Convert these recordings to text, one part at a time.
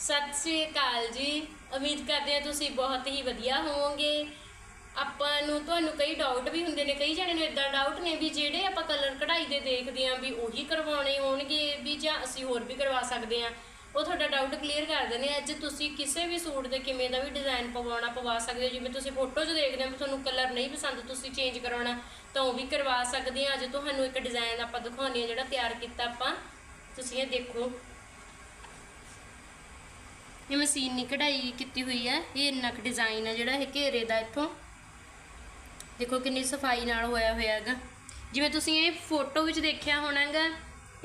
ਸਤਿ ਸ੍ਰੀ ਅਕਾਲ ਜੀ। ਉਮੀਦ ਕਰਦੇ ਹਾਂ ਤੁਸੀਂ ਬਹੁਤ ਹੀ ਵਧੀਆ ਹੋਵੋਗੇ। ਆਪਾਂ ਨੂੰ ਤੁਹਾਨੂੰ ਕਈ ਡਾਊਟ ਵੀ ਹੁੰਦੇ ਨੇ, ਕਈ ਜਣੇ ਨੂੰ ਇਦਾਂ ਡਾਊਟ ਨੇ ਵੀ ਜਿਹੜੇ ਆਪਾਂ ਕਲਰ ਕਢਾਈ ਦੇ ਦੇਖਦੇ ਆਂ ਵੀ ਉਹੀ ਕਰਵਾਉਣੇ ਹੋਣਗੇ, ਵੀ ਜਾਂ ਅਸੀਂ ਹੋਰ ਵੀ ਕਰਵਾ ਸਕਦੇ ਆਂ ਉਹ ਤੁਹਾਡਾ ਡਾਊਟ ਕਲੀਅਰ ਕਰ ਦਿੰਦੇ ਆ ਅੱਜ ਤੁਸੀਂ ਕਿਸੇ ਵੀ ਸੂਟ ਦੇ ਕਿਵੇਂ ਦਾ ਵੀ ਡਿਜ਼ਾਈਨ ਪਵਾਉਣਾ, ਪਵਾ ਸਕਦੇ ਹੋ। ਜਿਵੇਂ ਤੁਸੀਂ ਫੋਟੋ 'ਚ ਦੇਖਦੇ ਹੋ ਵੀ ਤੁਹਾਨੂੰ ਕਲਰ ਨਹੀਂ ਪਸੰਦ, ਤੁਸੀਂ ਚੇਂਜ ਕਰਾਉਣਾ, ਤਾਂ ਉਹ ਵੀ ਕਰਵਾ ਸਕਦੇ ਆ ਅੱਜ ਤੁਹਾਨੂੰ ਇੱਕ ਡਿਜ਼ਾਈਨ ਆਪਾਂ ਦਿਖਾਉਣੀ ਆ ਜਿਹੜਾ ਤਿਆਰ ਕੀਤਾ ਆਪਾਂ। ਤੁਸੀਂ ਇਹ ਦੇਖੋ। ਇਹ ਮਸ਼ੀਨੀ ਕਢਾਈ ਕੀਤੀ ਹੋਈ ਹੈ। ਇਹ ਇੰਨਾ ਕੁ ਡਿਜ਼ਾਈਨ ਹੈ ਜਿਹੜਾ ਇਹ ਘੇਰੇ ਦਾ ਇੱਥੋਂ। ਦੇਖੋ ਕਿੰਨੀ ਸਫ਼ਾਈ ਨਾਲ ਹੋਇਆ ਹੋਇਆ ਹੈਗਾ। ਜਿਵੇਂ ਤੁਸੀਂ ਇਹ ਫੋਟੋ ਵਿੱਚ ਦੇਖਿਆ ਹੋਣਾਗਾ,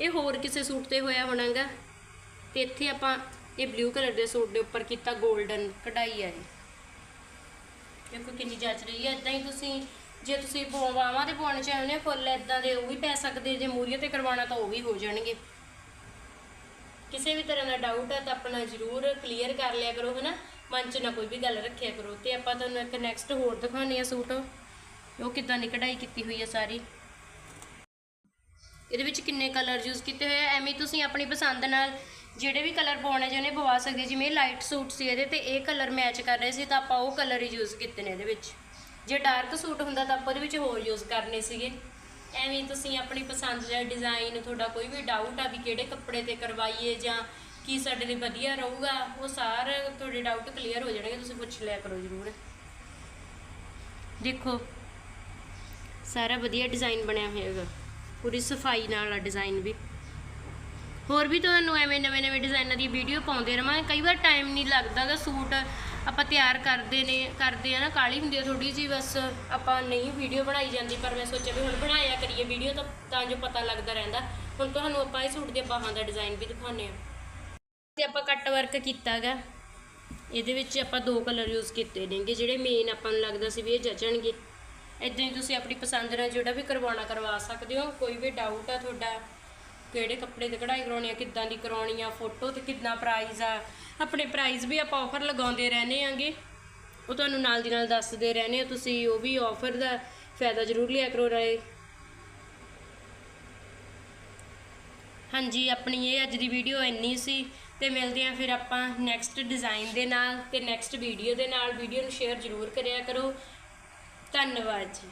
ਇਹ ਹੋਰ ਕਿਸੇ ਸੂਟ ਤੇ ਹੋਇਆ ਹੋਣਾਗਾ। ਤੇ ਇੱਥੇ ਆਪਾਂ ਇਹ ਬਲੂ ਕਲਰ ਦੇ ਸੂਟ ਦੇ ਉੱਪਰ ਕੀਤਾ 골ਡਨ ਕਢਾਈ ਹੈ ਇਹ। ਦੇਖੋ ਕਿੰਨੀ ਜੱਚ ਰਹੀ ਹੈ। ਇਦਾਂ ਹੀ ਤੁਸੀਂ, ਜੇ ਤੁਸੀਂ ਬਾਹਾਂ ਤੇ ਪਾਉਣੇ ਚਾਹੁੰਦੇ ਹੋ, ਫੁੱਲ ਇਦਾਂ ਦੇ ਉਹ ਵੀ ਪੈ ਸਕਦੇ, ਜੇ ਮੂਰੀਆਂ ਤੇ ਕਰਵਾਉਣਾ ਤਾਂ ਉਹ ਵੀ ਹੋ ਜਾਣਗੇ। ਕਿਸੇ ਵੀ ਤਰ੍ਹਾਂ ਦਾ ਡਾਊਟ ਹੈ ਤਾਂ ਆਪਣਾ ਜ਼ਰੂਰ ਕਲੀਅਰ ਕਰ ਲਿਆ ਕਰੋ, ਹਨਾ? ਮਨ 'ਚ ਨਾ ਕੋਈ ਵੀ ਗੱਲ ਰੱਖਿਆ ਕਰੋ। ਤੇ ਆਪਾਂ ਤੁਹਾਨੂੰ ਇੱਕ ਨੈਕਸਟ ਹੋਰ ਦਿਖਾਉਂਦੇ ਆ ਸੂਟ। ਉਹ ਕਿਦਾਂ ਦੀ ਕਢਾਈ ਕੀਤੀ ਹੋਈ ਹੈ ਸਾਰੀ। ਇਹਦੇ ਵਿੱਚ ਕਿੰਨੇ ਕਲਰ ਯੂਜ਼ ਕੀਤੇ ਹੋਏ ਆ? ਐਵੇਂ ਤੁਸੀਂ ਆਪਣੀ ਪਸੰਦ ਨਾਲ ਜਿਹੜੇ ਵੀ ਕਲਰ ਪਾਉਣੇ ਚਾਹੁੰਦੇ ਪਵਾ ਸਕਦੇ ਜਿਵੇਂ ਲਾਈਟ ਸੂਟ ਸੀ ਇਹਦੇ ਤੇ ਇਹ ਕਲਰ ਮੈਚ ਕਰ ਰਹੇ ਸੀ ਤਾਂ ਆਪਾਂ ਉਹ ਕਲਰ ਹੀ ਯੂਜ਼ ਕੀਤੇ ਨੇ ਇਹਦੇ ਵਿੱਚ। ਜੇ ਡਾਰਕ ਸੂਟ ਹੁੰਦਾ ਤਾਂ ਆਪਾਂ ਉਹਦੇ ਵਿੱਚ ਹੋਰ ਯੂਜ਼ ਕਰਨੇ ਸੀਗੇ। ਐਵੇਂ ਤੁਸੀਂ ਆਪਣੀ ਪਸੰਦ ਦਾ ਡਿਜ਼ਾਈਨ ਤੁਹਾਡਾ ਕੋਈ ਵੀ ਡਾਊਟ ਆ ਵੀ ਕਿਹੜੇ ਕੱਪੜੇ ਤੇ ਕਰਵਾਈਏ ਜਾਂ ਕੀ ਸਾਡੇ ਲਈ ਵਧੀਆ ਰਹੂਗਾ, ਉਹ ਸਾਰੇ ਤੁਹਾਡੇ ਡਾਊਟ ਕਲੀਅਰ ਹੋ ਜਾਣਗੇ, ਤੁਸੀਂ ਪੁੱਛ ਲਿਆ ਕਰੋ ਜ਼ਰੂਰ। ਦੇਖੋ, ਸਾਰਾ ਵਧੀਆ ਡਿਜ਼ਾਈਨ ਬਣਿਆ ਹੋਇਆ ਹੈਗਾ, ਪੂਰੀ ਸਫ਼ਾਈ ਨਾਲ ਆ ਡਿਜ਼ਾਈਨ ਵੀ। ਹੋਰ ਵੀ ਤੁਹਾਨੂੰ ਐਵੇਂ ਨਵੇਂ ਨਵੇਂ ਡਿਜ਼ਾਈਨਾਂ ਦੀ ਵੀਡੀਓ ਪਾਉਂਦੇ ਰਵਾਂਗੇ ਕਈ ਵਾਰ ਟਾਈਮ ਨਹੀਂ ਲੱਗਦਾਗਾ ਸੂਟ ਆਪਾਂ ਤਿਆਰ ਕਰਦੇ ਨੇ, ਕਰਦੇ ਆ ਨਾ ਕਾਲੀ ਹੁੰਦੀ ਆ ਥੋੜੀ ਜੀ ਬਸ ਆਪਾਂ ਨਹੀਂ ਵੀਡੀਓ ਬਣਾਈ ਜਾਂਦੀ, ਪਰ ਮੈਂ ਸੋਚਿਆ ਵੀ ਹੁਣ ਬਣਾਇਆ ਕਰੀਏ ਵੀਡੀਓ ਤਾਂ ਤਾਂ ਜੋ ਪਤਾ ਲੱਗਦਾ ਰਹਿੰਦਾ। ਹੁਣ ਤੁਹਾਨੂੰ ਆਪਾਂ ਇਹ ਸੂਟ ਦੇ ਬਾਹਾਂ ਦਾ ਡਿਜ਼ਾਈਨ ਵੀ ਦਿਖਾਉਂਦੇ ਆ ਤੇ ਆਪਾਂ ਕੱਟ ਵਰਕ ਕੀਤਾਗਾ। ਇਹਦੇ ਵਿੱਚ ਆਪਾਂ ਦੋ ਕਲਰ ਯੂਜ਼ ਕੀਤੇ ਨੇਗੇ, ਜਿਹੜੇ ਮੇਨ ਆਪਾਂ ਨੂੰ ਲੱਗਦਾ ਸੀ ਵੀ ਇਹ ਜਚਣਗੇ। ਇਦਾਂ ਹੀ ਤੁਸੀਂ ਆਪਣੀ ਪਸੰਦ ਨਾਲ ਜਿਹੜਾ ਵੀ ਕਰਵਾਉਣਾ ਕਰਵਾ ਸਕਦੇ ਹੋ, ਕੋਈ ਵੀ ਡਾਊਟ ਆ ਤੁਹਾਡਾ। ਕਿਹੜੇ ਕੱਪੜੇ ਤੇ ਕਢਾਈ ਕਰਾਉਣੀ ਆ, ਕਿੱਦਾਂ ਦੀ ਕਰਾਉਣੀ ਆ ਫੋਟੋ ਤੇ ਕਿੰਨਾ ਪ੍ਰਾਈਸ ਆ। ਆਪਣੇ ਪ੍ਰਾਈਸ ਵੀ ਆਪਾਂ ਆਫਰ ਲਗਾਉਂਦੇ ਰਹਿੰਦੇ ਆਂਗੇ। ਉਹ ਤੁਹਾਨੂੰ ਨਾਲ ਦੀ ਨਾਲ ਦੱਸਦੇ ਰਹਿੰਦੇ ਆ, ਤੁਸੀਂ ਉਹ ਵੀ ਆਫਰ ਦਾ ਫਾਇਦਾ ਜ਼ਰੂਰ ਲਿਆ ਕਰੋ ਰਾਏ। ਹਾਂਜੀ, ਆਪਣੀ ਇਹ ਅੱਜ ਦੀ ਵੀਡੀਓ ਇੰਨੀ ਸੀ, ਤੇ ਮਿਲਦੇ ਆਂ ਫਿਰ ਆਪਾਂ ਨੈਕਸਟ ਡਿਜ਼ਾਈਨ ਦੇ ਨਾਲ ਤੇ ਨੈਕਸਟ ਵੀਡੀਓ ਦੇ ਨਾਲ। ਵੀਡੀਓ ਨੂੰ ਸ਼ੇਅਰ ਜ਼ਰੂਰ ਕਰਿਆ ਕਰੋ। ਧੰਨਵਾਦ ਜੀ।